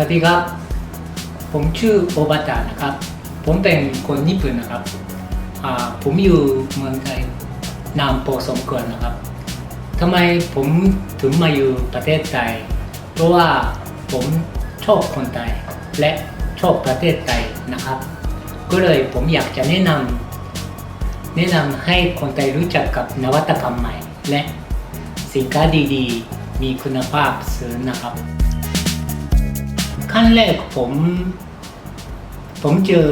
สวัสดีครับ ผมชื่อโอบาตานะครับ ผมเป็นคนญี่ปุ่นนะครับ ผมอยู่เมืองไทยนามโปสมควรนะครับทำไมผมถึงมาอยู่ประเทศไทย เพราะว่าผมชอบคนไทยและชอบประเทศไทยนะครับ ก็เลยผมอยากจะแนะนำแนะนำให้คนไทยรู้จักกับนวัตกรรมใหม่ และสินค้าดีๆ มีคุณภาพสูงนะครับ ขั้นแรกผม ผมเจอ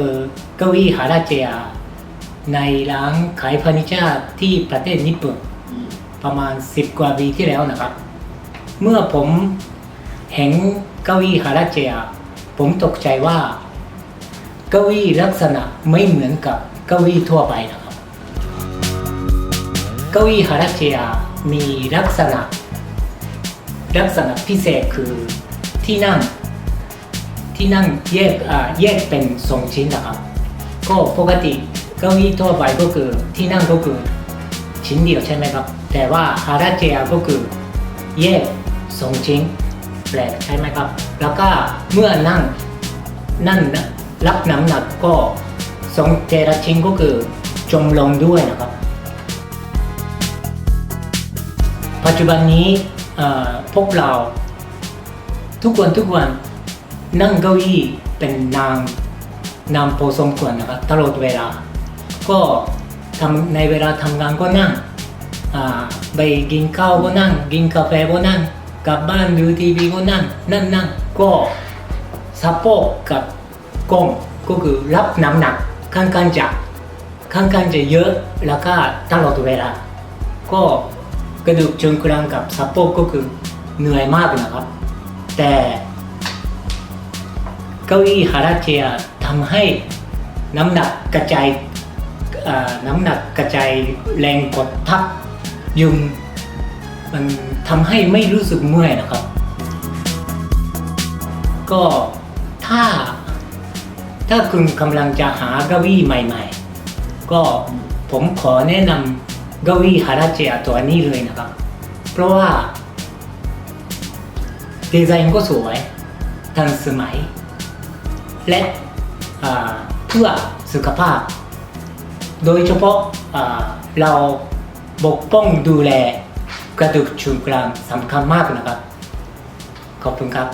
เก้าอี้ฮาราเจียในร้านขายเฟอร์นิเจอร์ที่ประเทศญี่ปุ่นประมาณ10กว่าปีที่แล้วนะครับ เมื่อผมเห็นเก้าอี้ฮาราเจียผมตกใจว่าเก้าอี้ลักษณะไม่เหมือนกับเก้าอี้ทั่วไปนะครับ เก้าอี้ฮาราเจียมีลักษณะ ลักษณะพิเศษคือที่นั่ง ที่นั่งแยกแยกเป็นสองชิ้นนะครับก็ปกติเก้าอี้ทั่วไปก็คือที่นั่งก็คือชิ้นเดียวใช่ไหมครับ แต่ว่าฮาราเจียก็คือแยกสองชิ้นแปลกใช่ไหมครับ แล้วก็เมื่อนั่งนั่นนะรับน้ำหนักก็สองเจละชิ้นก็คือจมลงด้วยนะครับ ปัจจุบันนี้พวกเราทุกวันทุกวัน นั่งเก้าอี้เป็นนางนางพอสมควรนะครับตลอดเวลา ก็ทำในเวลาทำงานก็นั่งไปกินข้าวก็นั่ง กินกาแฟก็นั่ง กลับบ้านดูทีวีก็นั่ง นั่งนั่งก็สะโพกกับก้มก็คือรับน้ำหนักค่อนข้างจะค่อนข้างจะเยอะแล้วก็ตลอดเวลา ก็กระดูกเชิงกรานกับสะโพกก็คือเหนื่อยมากนะครับ แต่ เก้าอี้ฮาราเจียทำให้น้ำหนักกระจายน้ำหนักกระจายแรงกดทับยุงมันทำให้ไม่รู้สึกเมื่อยนะครับ ก็ถ้าถ้าคุณกำลังจะหาเก้าอี้ใหม่ๆ ก็ผมขอแนะนำเก้าอี้ฮาราเจียตัวนี้เลยนะครับ เพราะว่าดีไซน์ก็สวยทันสมัย และเพื่อสุขภาพ โดยเฉพาะเราบกป้องดูแลกระดูกชุมกรามสำคัญมากนะครับ ขอบคุณครับ